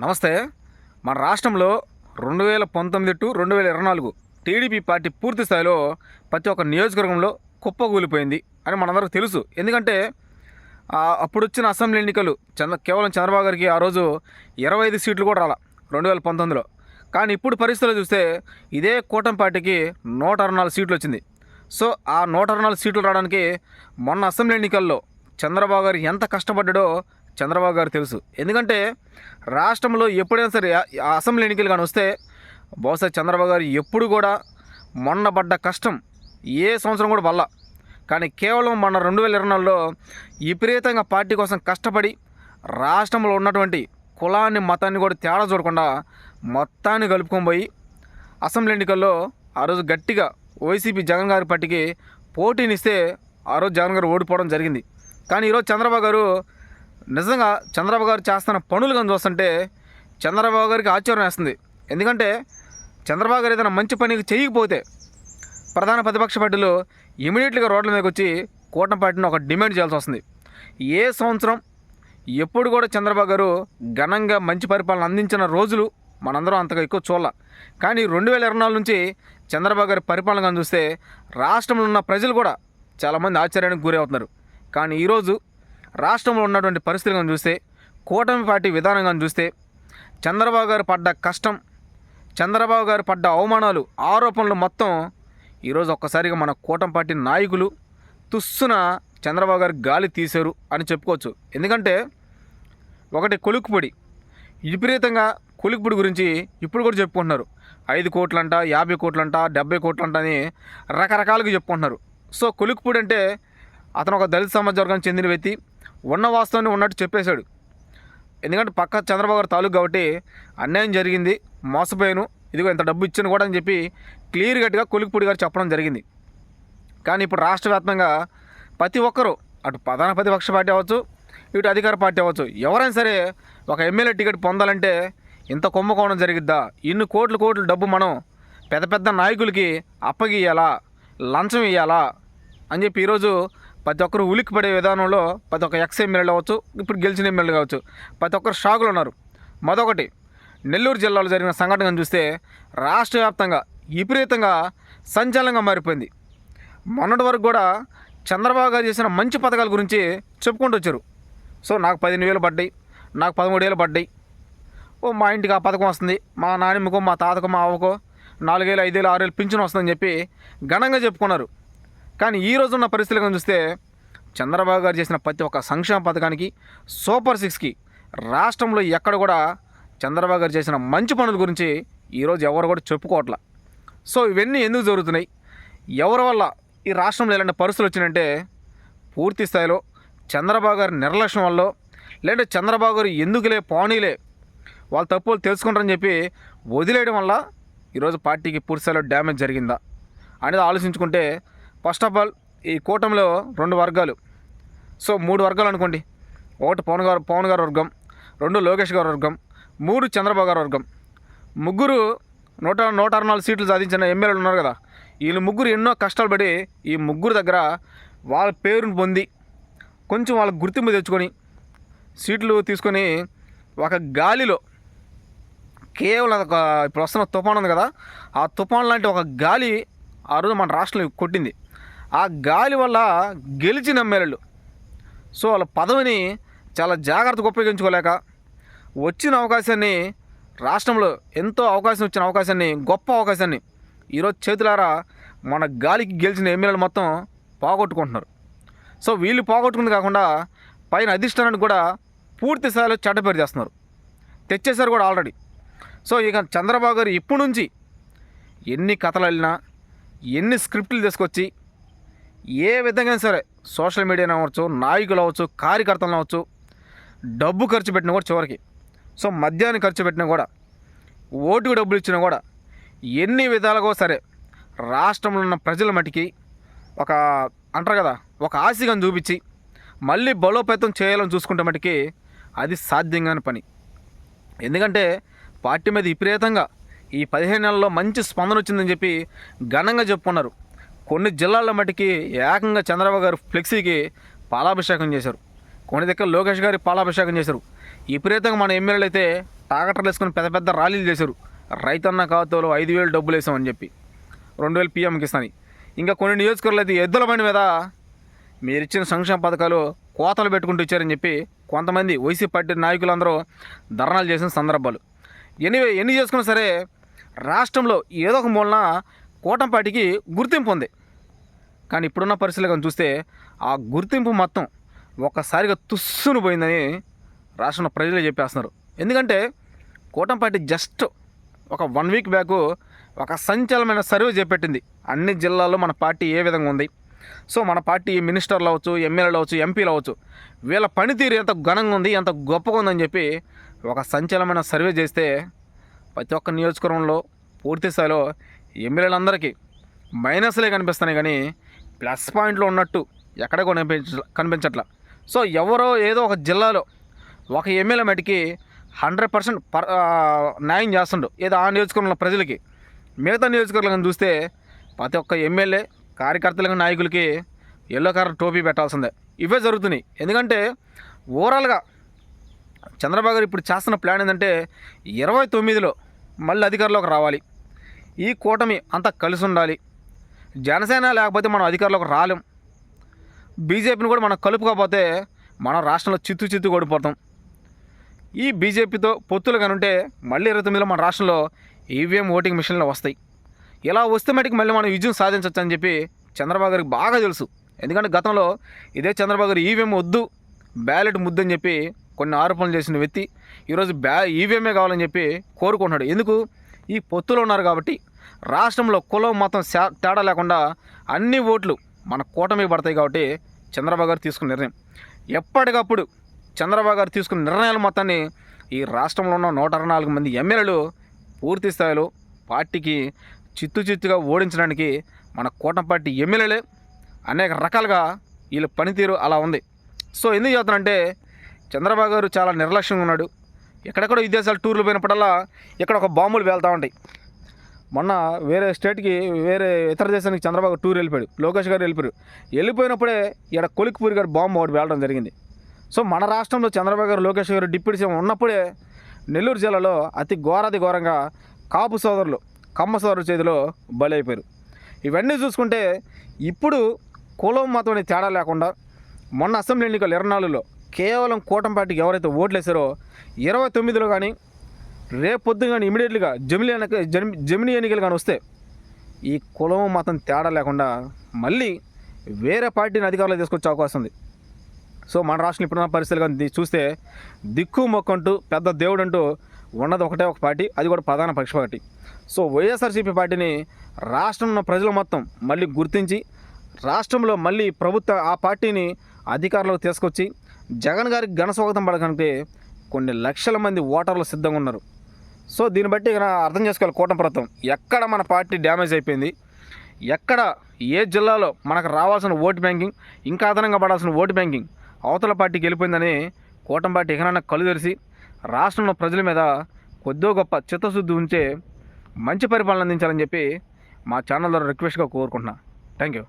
నమస్తే. మన రాష్ట్రంలో రెండు వేల పంతొమ్మిది టు రెండు వేల ఇరవై నాలుగు టీడీపీ పార్టీ పూర్తి స్థాయిలో ప్రతి ఒక్క నియోజకవర్గంలో కుప్పగూలిపోయింది అని మనందరికీ తెలుసు. ఎందుకంటే అప్పుడు వచ్చిన అసెంబ్లీ ఎన్నికలు చంద్ర కేవలం చంద్రబాబు గారికి ఆ రోజు ఇరవై ఐదు సీట్లు కూడా రాల రెండు వేల పంతొమ్మిదిలో. కానీ ఇప్పుడు పరిస్థితులు చూస్తే ఇదే కూటమి పార్టీకి నూట అరవై నాలుగు సీట్లు వచ్చింది. సో ఆ నూట అరవై నాలుగు సీట్లు రావడానికి మొన్న అసెంబ్లీ ఎన్నికల్లో చంద్రబాబు గారు ఎంత కష్టపడ్డాడో చంద్రబాబు గారు తెలుసు. ఎందుకంటే రాష్ట్రంలో ఎప్పుడైనా సరే ఆ- అసెంబ్లీ ఎన్నికలు కానీ వస్తే బహుశా చంద్రబాబు గారు ఎప్పుడు కూడా మొన్న పడ్డ కష్టం ఏ సంవత్సరం కూడా వల్ల. కానీ కేవలం మన రెండు వేల ఇరవై నాలుగులో విపరీతంగా పార్టీ కోసం కష్టపడి రాష్ట్రంలో ఉన్నటువంటి కులాన్ని మతాన్ని కూడా తేడా చూడకుండా మొత్తాన్ని కలుపుకొని పోయి అసెంబ్లీ ఎన్నికల్లో ఆ రోజు గట్టిగా వైసీపీ జగన్ గారి పార్టీకి పోటీనిస్తే ఆ రోజు జగన్ గారు ఓడిపోవడం జరిగింది. కానీ ఈరోజు చంద్రబాబు గారు నిజంగా చంద్రబాబు గారు చేస్తున్న పనులు కానీ చూస్తుంటే చంద్రబాబు గారికి ఆశ్చర్యం వేస్తుంది. ఎందుకంటే చంద్రబాబు గారు ఏదైనా మంచి పనికి చేయకపోతే ప్రధాన ప్రతిపక్ష పార్టీలు ఇమీడియట్గా రోడ్ల మీదకి వచ్చి కూటమి పార్టీని ఒక డిమాండ్ చేయాల్సి వస్తుంది. ఏ సంవత్సరం ఎప్పుడు కూడా చంద్రబాబు గారు ఘనంగా మంచి పరిపాలన అందించిన రోజులు మనందరం అంతగా ఎక్కువ చూడాల. కానీ రెండు వేల ఇరవై నాలుగు నుంచి చంద్రబాబు గారి పరిపాలన కానీ చూస్తే రాష్ట్రంలో ఉన్న ప్రజలు కూడా చాలామంది ఆశ్చర్యానికి గురవుతున్నారు. కానీ ఈరోజు రాష్ట్రంలో ఉన్నటువంటి పరిస్థితులు కానీ చూస్తే కూటమి పార్టీ విధానం కానీ చూస్తే చంద్రబాబు గారు పడ్డ కష్టం చంద్రబాబు గారు పడ్డ అవమానాలు ఆరోపణలు మొత్తం ఈరోజు ఒక్కసారిగా మన కూటమి పార్టీ నాయకులు తుస్సున చంద్రబాబు గారు గాలి తీశారు అని చెప్పుకోవచ్చు. ఎందుకంటే ఒకటి కొలుక్కుపొడి విపరీతంగా కొలుక్కుపొడి గురించి ఇప్పుడు కూడా చెప్పుకుంటున్నారు. ఐదు కోట్లంట యాభై కోట్లంట డెబ్బై కోట్లంట అని రకరకాలుగా చెప్పుకుంటున్నారు. సో కొలుక్కుపొడి అంటే అతను ఒక దళిత సమాజ వర్గానికి చెందిన వ్యక్తి ఉన్న వాస్తవాన్ని ఉన్నట్టు చెప్పేశాడు. ఎందుకంటే పక్క చంద్రబాబు గారు తాలూకు కాబట్టి అన్యాయం జరిగింది మోసపోయాను ఇదిగో ఇంత డబ్బు ఇచ్చాను కూడా అని చెప్పి క్లియర్ కట్గా కొలిక్పూడి గారు చెప్పడం జరిగింది. కానీ ఇప్పుడు రాష్ట్ర వ్యాప్తంగా ప్రతి ఒక్కరూ అటు ప్రధాన ప్రతిపక్ష పార్టీ అవ్వచ్చు ఇటు అధికార పార్టీ అవ్వచ్చు ఎవరైనా సరే ఒక ఎమ్మెల్యే టికెట్ పొందాలంటే ఇంత కుంభకోణం జరిగిద్దా? ఇన్ని కోట్ల కోట్ల డబ్బు మనం పెద్ద పెద్ద నాయకులకి అప్పగియాలా లంచం ఇవ్వాలా అని చెప్పి ఈరోజు ప్రతి ఒక్కరు ఉలిక్కి పడే విధానంలో ప్రతి ఒక్క ఎక్స్ ఎమ్మెల్యేలు అవ్వచ్చు ఇప్పుడు గెలిచిన ఎమ్మెల్యేలు కావచ్చు ప్రతి ఒక్కరు షాకులు ఉన్నారు. మరొకటి నెల్లూరు జిల్లాలో జరిగిన సంఘటన చూస్తే రాష్ట్ర వ్యాప్తంగా విపరీతంగా సంచలనంగా మారిపోయింది. మొన్నటి వరకు కూడా చంద్రబాబు గారు చేసిన మంచి పథకాల గురించి చెప్పుకుంటూ వచ్చారు. సో నాకు పదిహేను వేలు పడ్డాయి నాకు పదమూడు వేలు పడ్డాయి. ఓ మా ఇంటికి ఆ పథకం వస్తుంది మా నాన్నమ్మకో మా తాతకో మా అవ్వకో నాలుగేళ్ళు ఐదేళ్ళు ఆరేళ్ళు పింఛన్ వస్తుందని చెప్పి ఘనంగా చెప్పుకున్నారు. కానీ ఈ రోజున్న పరిస్థితులను చూస్తే చంద్రబాబు గారు చేసిన ప్రతి ఒక్క సంక్షేమ పథకానికి సూపర్ సిక్స్కి రాష్ట్రంలో ఎక్కడ కూడా చంద్రబాబు గారు చేసిన మంచి పనుల గురించి ఈరోజు ఎవరు కూడా చెప్పుకోవట్లా. సో ఇవన్నీ ఎందుకు జరుగుతున్నాయి? ఎవరి వల్ల ఈ రాష్ట్రంలో ఇలాంటి పరిస్థితులు వచ్చినంటే పూర్తి స్థాయిలో చంద్రబాబు గారి నిర్లక్ష్యం వల్ల లేదంటే చంద్రబాబు గారు ఎందుకులే పోనీలే వాళ్ళ తప్పులు తెలుసుకుంటారని చెప్పి వదిలేయడం వల్ల ఈరోజు పార్టీకి పూర్తి స్థాయిలో డ్యామేజ్ జరిగిందా అనేది ఆలోచించుకుంటే ఫస్ట్ ఆఫ్ ఆల్ ఈ కూటమిలో రెండు వర్గాలు. సో మూడు వర్గాలు అనుకోండి. ఒకటి పవన్ గారు పవన్ గారు వర్గం రెండు లోకేష్ గారు వర్గం మూడు చంద్రబాబు గారి వర్గం. ముగ్గురు నూట నూట అరవై నాలుగు సీట్లు సాధించిన ఎమ్మెల్యేలు ఉన్నారు కదా. వీళ్ళు ముగ్గురు ఎన్నో కష్టాలు పడి ఈ ముగ్గురు దగ్గర వాళ్ళ పేరును పొంది కొంచెం వాళ్ళ గుర్తింపు తెచ్చుకొని సీట్లు తీసుకొని ఒక గాలిలో కేవలం ఒక ఇప్పుడు వస్తున్న తుఫాన్ ఉంది కదా. ఆ తుఫాన్ లాంటి ఒక గాలి ఆ రోజు మన రాష్ట్రంలో కొట్టింది. ఆ గాలి వల్ల గెలిచిన ఎమ్మెల్యేలు సో వాళ్ళ పదవిని చాలా జాగ్రత్తగా ఉపయోగించుకోలేక వచ్చిన అవకాశాన్ని రాష్ట్రంలో ఎంతో అవకాశం వచ్చిన అవకాశాన్ని గొప్ప అవకాశాన్ని ఈరోజు చేతులారా మన గాలికి గెలిచిన ఎమ్మెల్యేలు మొత్తం పోగొట్టుకుంటున్నారు. సో వీళ్ళు పోగొట్టుకుంది కాకుండా పైన అధిష్టానానికి కూడా పూర్తి స్థాయిలో చెడ్డ పేరు చేస్తున్నారు. తెచ్చేశారు కూడా ఆల్రెడీ. సో ఇక చంద్రబాబు గారు ఇప్పటి నుంచి ఎన్ని కథలు వెళ్ళినా ఎన్ని స్క్రిప్ట్లు తీసుకొచ్చి ఏ విధంగా సరే సోషల్ మీడియా అవ్వచ్చు నాయకులు అవ్వచ్చు కార్యకర్తలు అవ్వచ్చు డబ్బు ఖర్చు పెట్టినా కూడా చివరికి. సో మద్యాన్ని ఖర్చు పెట్టినా కూడా ఓటుకు డబ్బులు ఇచ్చినా కూడా ఎన్ని విధాలుగా సరే రాష్ట్రంలో ఉన్న ప్రజల మటుకి ఒక అంటారు కదా ఒక ఆశగాని చూపించి మళ్ళీ బలోపేతం చేయాలని చూసుకుంటే మటుకి అది సాధ్యం కాని పని. ఎందుకంటే పార్టీ మీద విపరీతంగా ఈ పదిహేను నెలల్లో మంచి స్పందన వచ్చిందని చెప్పి ఘనంగా చెప్పుకున్నారు. కొన్ని జిల్లాల మటుకి ఏకంగా చంద్రబాబు గారు ఫ్లెక్సీకి పాలాభిషేకం చేశారు. కొన్ని దగ్గర లోకేష్ గారి పాలాభిషేకం చేశారు. విపరీతంగా మన ఎమ్మెల్యేలు అయితే టాగటర్లు వేసుకొని పెద్ద పెద్ద ర్యాలీలు చేశారు. రైతన్న ఖాతాలో ఐదు వేలు డబ్బులు వేసామని చెప్పి. రెండు వేలు పిఎంకి ఇస్తాను ఇంకా కొన్ని నియోజకవర్గాలు అయితే ఎద్దుల బండి మీద మీరు ఇచ్చిన సంక్షేమ పథకాలు కోతలు పెట్టుకుంటూ ఇచ్చారని చెప్పి కొంతమంది వైసీపీ పార్టీ నాయకులందరూ ధర్నాలు చేసిన సందర్భాలు. ఎనివే ఎన్ని చేసుకున్నా సరే రాష్ట్రంలో ఏదో ఒక మూలన కూటమి పార్టీకి గుర్తింపు ఉంది. కానీ ఇప్పుడున్న పరిస్థితులు కానీ చూస్తే ఆ గుర్తింపు మొత్తం ఒక్కసారిగా తుస్సును పోయిందని రాష్ట్రంలో ప్రజలే చెప్పేస్తున్నారు. ఎందుకంటే కూటంపాటి జస్ట్ ఒక వన్ వీక్ బ్యాక్ ఒక సంచలనమైన సర్వే చేపట్టింది. అన్ని జిల్లాల్లో మన పార్టీ ఏ విధంగా ఉంది? సో మన పార్టీ మినిస్టర్లు అవ్వచ్చు ఎమ్మెల్యేలు అవ్వచ్చు ఎంపీలు అవ్వచ్చు వీళ్ళ పనితీరు ఎంత ఘనంగా ఉంది ఎంత గొప్పగా ఉందని చెప్పి ఒక సంచలనమైన సర్వే చేస్తే ప్రతి ఒక్క నియోజకవర్గంలో పూర్తి స్థాయిలో ఎమ్మెల్యేలందరికీ మైనస్లే కనిపిస్తున్నాయి. కానీ ప్లస్ పాయింట్లో ఉన్నట్టు ఎక్కడ కనిపించ కనిపించట్ల. సో ఎవరో ఏదో ఒక జిల్లాలో ఒక ఎమ్మెల్యే మటుకి హండ్రెడ్ పర్సెంట్ పర్ న్యాయం చేస్తుండు. ఏదో ఆ నియోజకవర్గంలో ప్రజలకి. మిగతా నియోజకవర్గం చూస్తే ప్రతి ఒక్క ఎమ్మెల్యే కార్యకర్తలకు నాయకులకి ఎల్లో కలర్ టోపీ పెట్టాల్సిందే. ఇవే జరుగుతున్నాయి. ఎందుకంటే ఓవరాల్గా చంద్రబాబు గారు ఇప్పుడు చేస్తున్న ప్లాన్ ఏంటంటే ఇరవై తొమ్మిదిలో మళ్ళీ అధికారంలోకి రావాలి. ఈ కూటమి అంతా కలిసి ఉండాలి. జనసేన లేకపోతే మనం అధికారంలోకి రాలేం. బీజేపీని కూడా మనం కలుపుకోకపోతే మనం రాష్ట్రంలో చిత్తు చిత్తు కొడిపోతాం. ఈ బీజేపీతో పొత్తులు కనుంటే మళ్ళీ ఇరవై తొమ్మిదిలో మన రాష్ట్రంలో ఈవీఎం ఓటింగ్ మిషన్లు వస్తాయి. ఇలా వస్తే మటుకు మళ్ళీ మనం విజయం సాధించవచ్చు అని చెప్పి చంద్రబాబు గారికి బాగా తెలుసు. ఎందుకంటే గతంలో ఇదే చంద్రబాబు గారు ఈవీఎం వద్దు బ్యాలెట్ ముద్దని చెప్పి కొన్ని ఆరోపణలు చేసిన వ్యక్తి ఈరోజు బ్యా ఈవీఎంఏ కావాలని చెప్పి కోరుకుంటున్నాడు. ఎందుకు? ఈ పొత్తులో ఉన్నారు కాబట్టి రాష్ట్రంలో కులం మతం తేడా లేకుండా అన్ని ఓట్లు మన కూటమి పడతాయి కాబట్టి చంద్రబాబు గారు తీసుకున్న నిర్ణయం. ఎప్పటికప్పుడు చంద్రబాబు గారు తీసుకున్న నిర్ణయాల మొత్తాన్ని ఈ రాష్ట్రంలో ఉన్న నూట అరవై నాలుగు మంది ఎమ్మెల్యేలు పూర్తి స్థాయిలో పార్టీకి చిత్తు చిత్తుగా ఓడించడానికి మన కూటమి పార్టీ ఎమ్మెల్యేలే అనేక రకాలుగా వీళ్ళ పనితీరు అలా ఉంది. సో ఎందుకు చెప్తానంటే చంద్రబాబు గారు చాలా నిర్లక్ష్యంగా ఉన్నాడు. ఎక్కడెక్కడో విదేశాలు టూర్లు పోయినప్పుడల్లా ఇక్కడ ఒక బాంబులు వెళ్తూ ఉంటాయి. మొన్న వేరే స్టేట్కి వేరే ఇతర దేశానికి చంద్రబాబు టూర్ వెళ్ళిపోయాడు లోకేష్ గారు వెళ్ళిపోయారు. వెళ్ళిపోయినప్పుడే ఇక్కడ కొలిక్పూరి గారు బాంబు ఒకటి వెళ్ళడం జరిగింది. సో మన రాష్ట్రంలో చంద్రబాబు గారు లోకేష్ గారు డిప్యూటీ సీఎం ఉన్నప్పుడే నెల్లూరు జిల్లాలో అతి ఘోరాతి ఘోరంగా కాపు సోదరులు కమ్మ సోదరుల చేతిలో బలైపోయారు. ఇవన్నీ చూసుకుంటే ఇప్పుడు కులం మతం అనే తేడా లేకుండా మొన్న అసెంబ్లీ ఎన్నికలు ఇరవై నాలుగులో కేవలం కూటమి పార్టీకి ఎవరైతే ఓట్లు వేశారో ఇరవై తొమ్మిదిలో కానీ రేపు పొద్దున కానీ ఇమీడియట్లీగా జమిలి ఎన్నిక జమిని ఎన్నికలు కానీ వస్తే ఈ కులం మతం తేడా లేకుండా మళ్ళీ వేరే పార్టీని అధికారంలో తీసుకొచ్చే అవకాశం ఉంది. సో మన రాష్ట్రంలో ఇప్పుడున్న పరిస్థితులు కానీ చూస్తే దిక్కు మొక్కంటూ పెద్ద దేవుడు అంటూ ఉన్నది ఒకటే ఒక పార్టీ అది కూడా ప్రధాన పక్ష పార్టీ. సో వైఎస్ఆర్సీపీ పార్టీని రాష్ట్రంలో ఉన్న ప్రజలు మొత్తం మళ్ళీ గుర్తించి రాష్ట్రంలో మళ్ళీ ప్రభుత్వ ఆ పార్టీని అధికారంలోకి తీసుకొచ్చి జగన్ గారికి ఘన స్వాగతం పడకంటే కొన్ని లక్షల మంది ఓటర్లు సిద్ధంగా ఉన్నారు. సో దీన్ని బట్టి ఇక అర్థం చేసుకోవాలి కూటమి ప్రభుత్వం. ఎక్కడ మన పార్టీ డ్యామేజ్ అయిపోయింది ఎక్కడ ఏ జిల్లాలో మనకు రావాల్సిన ఓటు బ్యాంకింగ్ ఇంకా అదనంగా పడాల్సిన ఓటు బ్యాంకింగ్ అవతల పార్టీకి వెళ్ళిపోయిందని కూటమి పార్టీ ఎక్కడైనా కళ్ళు తెరిచి రాష్ట్రంలో ప్రజల మీద కొద్దో గొప్ప చిత్తశుద్ధి ఉంచే మంచి పరిపాలన అందించాలని చెప్పి మా ఛానల్ ద్వారా రిక్వెస్ట్గా కోరుకుంటున్నా. Thank you.